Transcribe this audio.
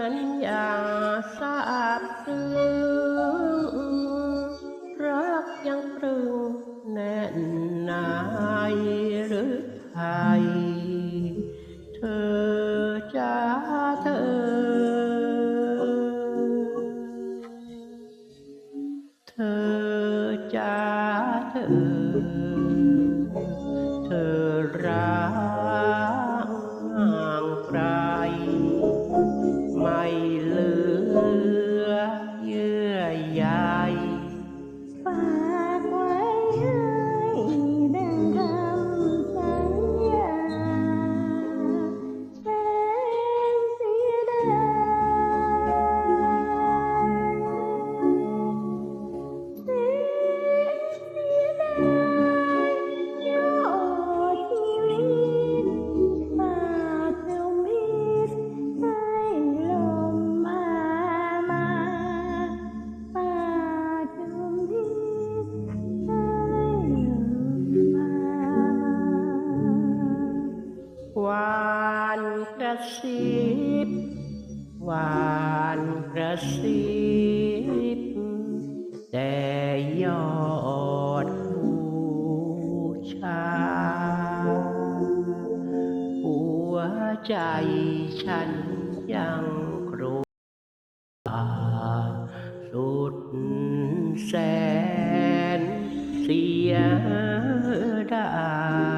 นั้นอย่าทราบซึ้งรักยังตรึงแน่นหนายหรือไทยเธอจ้าเธอ เธอจ้าเธอ เธอรัก กระซิบหวานกระซิบแต่ยอดบูชา หัวใจฉันยังครวญสุดแสนเสียดาย